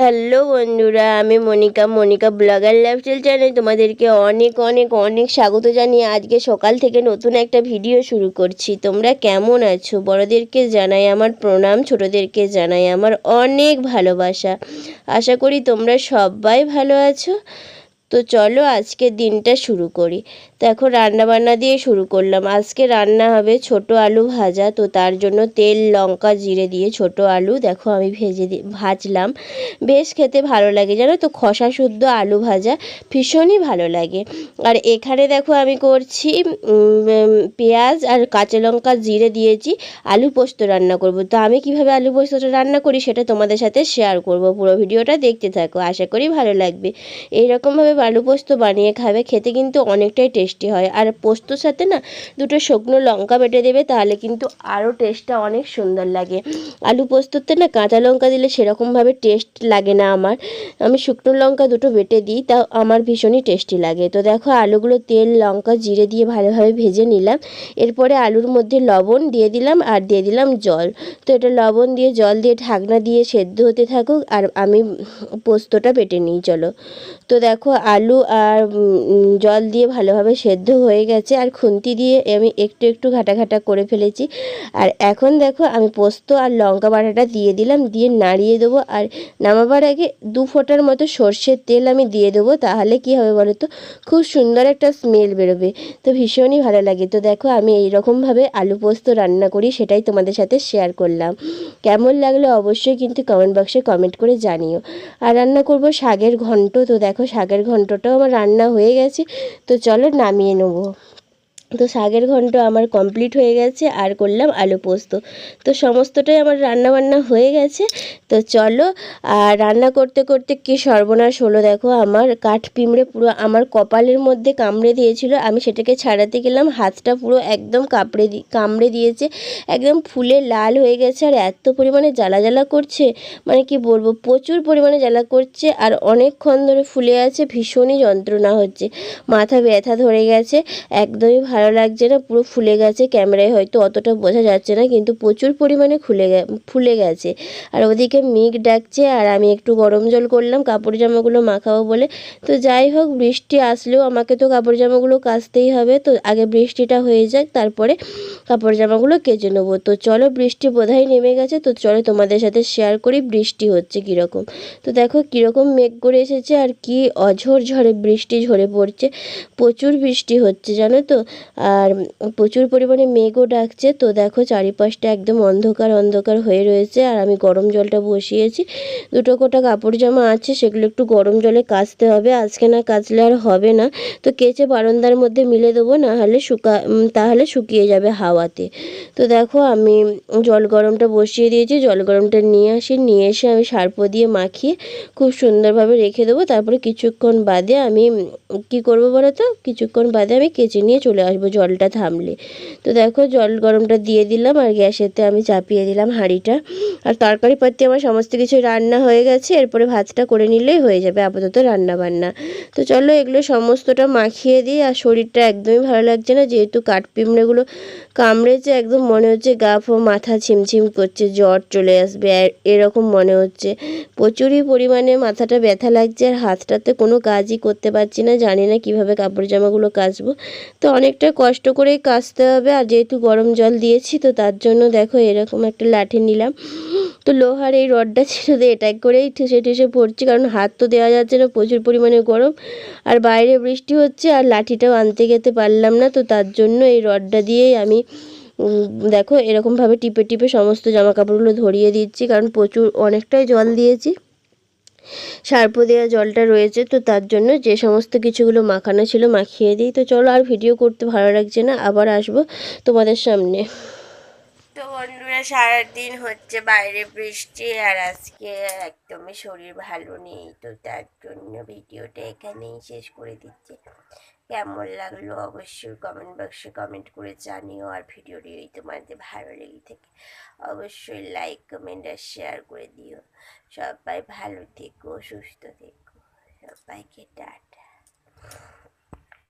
Hello বন্ধুরা, আমি Monika Monika blogger lifestyle channel তোমাদেরকে অনেক অনেক অনেক স্বাগত জানিয়ে আজকে সকাল থেকে নতুন একটা ভিডিও শুরু করছি। তোমরা কেমন আছো? বড়দেরকে জানাই আমার প্রণাম, ছোটদেরকে জানাই আমার অনেক ভালোবাসা। আশা করি তোমরা সবাই ভালো আছো। তো চলো আজকে দিনটা শুরু করি। এখন রান্নাবান্না দিয়ে শুরু করলাম। আজকে রান্না হবে ছোট আলু ভাজা। তো তার জন্য তেল, লঙ্কা, জিরে দিয়ে ছোট আলু। দেখো আমি ভেজে ভাজলাম। বেশ খেতে ভালো লাগে জানো তো? খসা শুদ্ধ আলু ভাজা ভীষণই ভালো লাগে। আর এখানে দেখো আমি করছি পেঁয়াজ আর কাঁচা লঙ্কা জিরে দিয়েছি। আলু পোস্ত রান্না করব। তো আমি কীভাবে আলু পোস্তটা রান্না করি সেটা তোমাদের সাথে শেয়ার করব পুরো ভিডিওটা। দেখতে থাকো। আশা করি ভালো লাগবে। এইরকমভাবে আলু পোস্ত বানিয়ে খাবে, খেতে কিন্তু অনেকটাই টেস্টি হয়। আর পোস্তর সাথে না দুটো শুকনো লঙ্কা বেটে দেবে, তাহলে কিন্তু আরও টেস্টটা অনেক সুন্দর লাগে। আলু পোস্ততে না কাঁচা লঙ্কা দিলে সেরকমভাবে টেস্ট লাগে না আমার। আমি শুকনো লঙ্কা দুটো বেটে দিই তা আমার ভীষণই টেস্টি লাগে। তো দেখো, আলুগুলো তেল, লঙ্কা, জিরে দিয়ে ভালোভাবে ভেজে নিলাম। এরপরে আলুর মধ্যে লবণ দিয়ে দিলাম আর দিয়ে দিলাম জল। তো এটা লবণ দিয়ে, জল দিয়ে ঢাকনা দিয়ে সেদ্ধ হতে থাকুক, আর আমি পোস্তটা বেটে নিই, চলো। তো দেখো আলু আর জল দিয়ে ভালোভাবে সেদ্ধ হয়ে গেছে। আর খুন্তি দিয়ে আমি একটু একটু ঘাটা ঘাটা করে ফেলেছি। আর এখন দেখো আমি পোস্ত আর লঙ্কা বাটাটা দিয়ে দিলাম, দিয়ে নাড়িয়ে দেবো। আর নামাবার আগে দু ফোঁটার মতো সর্ষের তেল আমি দিয়ে দেবো, তাহলে কি হবে বলো তো? খুব সুন্দর একটা স্মেল বেরোবে। তো ভীষণই ভালো লাগে। তো দেখো আমি এইরকমভাবে আলু পোস্ত রান্না করি, সেটাই তোমাদের সাথে শেয়ার করলাম। কেমন লাগল অবশ্যই কিন্তু কমেন্ট বক্সে কমেন্ট করে জানিও। আর রান্না করব শাগের ঘন্ট। তো দেখো শাকের ঘন্টটাও আমার রান্না হয়ে গেছে তো চলো নামিয়ে নেব। তো শাকের ঘন্ট আমার কমপ্লিট হয়ে গেছে, আর করলাম আলু পোস্ত। তো সমস্তটাই আমার রান্না বান্না হয়ে গেছে। তো চলো, আর রান্না করতে করতে কি সর্বনাশ হলো দেখো, আমার কাঠ পিঁমড়ে পুরো আমার কপালের মধ্যে কামড়ে দিয়েছিল। আমি সেটাকে ছাড়াতে গেলাম, হাতটা পুরো একদম কামড়ে কামড়ে দিয়েছে। একদম ফুলে লাল হয়ে গেছে, আর এত পরিমাণে জ্বালা জ্বালা করছে। মানে কি বলব, প্রচুর পরিমাণে জ্বালা করছে, আর অনেকক্ষণ ধরে ফুলে আছে, ভীষণই যন্ত্রণা হচ্ছে। মাথা ব্যথা ধরে গেছে, একদমই লাগছে না, পুরো ফুলে গেছে, ক্যামেরায় হয়তো অতটা বোঝা যাচ্ছে না, কিন্তু প্রচুর পরিমাণে খুলে ফুলে গেছে। আর ওদিকে মেঘ ডাকছে, আর আমি একটু গরম জল করলাম কাপড় জামাগুলো মাখাবো বলে। তো যাই হোক, বৃষ্টি আসলেও আমাকে তো কাপড় জামাগুলো কাচতেই হবে, তো আগে বৃষ্টিটা হয়ে যাক, তারপরে কাপড় জামাগুলো কেচে নেব। তো চলো, বৃষ্টি বোধহয় নেমে গেছে, তো চলো তোমাদের সাথে শেয়ার করি, বৃষ্টি হচ্ছে কীরকম। তো দেখো, কীরকম মেঘ করে এসেছে, আর কি অঝোর ঝড়ে বৃষ্টি ঝরে পড়ছে, প্রচুর বৃষ্টি হচ্ছে, জানো তো? আর প্রচুর পরিমাণে মেঘও ডাকছে। তো দেখো চারিপাশটা একদম অন্ধকার অন্ধকার হয়ে রয়েছে। আর আমি গরম জলটা বসিয়েছি। দুটো কোটা কাপড় জামা আছে, সেগুলো একটু গরম জলে কাচতে হবে। আজকে না কাচলে আর হবে না। তো কেচে বারান্দার মধ্যে মিলে দেবো না হলে শুকা তাহলে শুকিয়ে যাবে হাওয়াতে। তো দেখো আমি জল গরমটা বসিয়ে দিয়েছি। জল গরমটা নিয়ে আসি। নিয়ে এসে আমি সার্প দিয়ে মাখিয়ে খুব সুন্দরভাবে রেখে দেবো। তারপরে কিছুক্ষণ বাদে আমি কি করব বলো তো? কিছুক্ষণ বাদে আমি কেচে নিয়ে চলে আসব। জলটা থামলে। তো দেখো জল গরমটা দিয়ে দিলাম আর গ্যাসেতে আমি চাপিয়ে দিলাম হাঁড়িটা। আর তরকারি পাতি আমার সমস্ত কিছু রান্না হয়ে গেছে, এরপরে ভাতটা করে নিলেই হয়ে যাবে আপাতত রান্না বান্না তো চলো এগুলো সমস্তটা মাখিয়ে দিই আর শরীরটা একদমই ভালো লাগছে না, যেহেতু কাঠপিমড়েগুলো কামড়েছে, একদম মনে হচ্ছে গা ফো, মাথা ছিমছিম করছে, জ্বর চলে আসবে এরকম মনে হচ্ছে। প্রচুরই পরিমাণে মাথাটা ব্যথা লাগছে আর হাতটাতে কোনো কাজই করতে পারছি না, জানি না কীভাবে কাপড় জামাগুলো কাচবো। তো অনেকটা কষ্ট করেই কাচতে হবে। আর যেহেতু গরম জল দিয়েছি, তো তার জন্য দেখো এরকম একটা লাঠি নিলাম। তো লোহার এই রডটা ছিল তো এটা করেই ঠেসে ঠেসে পড়ছি, কারণ হাত তো দেওয়া যাচ্ছে না, প্রচুর পরিমাণে গরম। আর বাইরে বৃষ্টি হচ্ছে, আর লাঠিটাও আনতে যেতে পারলাম না, তো তার জন্য এই রডটা দিয়েই আমি দেখো এরকমভাবে টিপে টিপে সমস্ত জামা কাপড়গুলো ধরিয়ে দিচ্ছি, কারণ প্রচুর, অনেকটাই জল দিয়েছি। সার্প দেওয়া জলটা রয়েছে, তো তার জন্য যে সমস্ত কিছুগুলো মাখানো ছিল মাখিয়ে দিই। তো চলো আর ভিডিও করতে ভালো লাগছে না, আবার আসব তোমাদের সামনে। তো বন্ধুরা, সারাদিন হচ্ছে বাইরে বৃষ্টি আর আজকে একদমই শরীর ভালো নেই, তো তার জন্য ভিডিওটা এখানেই শেষ করে দিচ্ছি। কেমন লাগল অবশ্যই কমেন্ট বক্সে কমেন্ট করে জানিও, আর ভিডিওটি তোমাদের ভালো লেগে থাকে, অবশ্যই লাইক কমেন্ট আর শেয়ার করে দিও। সবাই ভালো থেকো, সুস্থ থেকো। সবাইকে টাটা।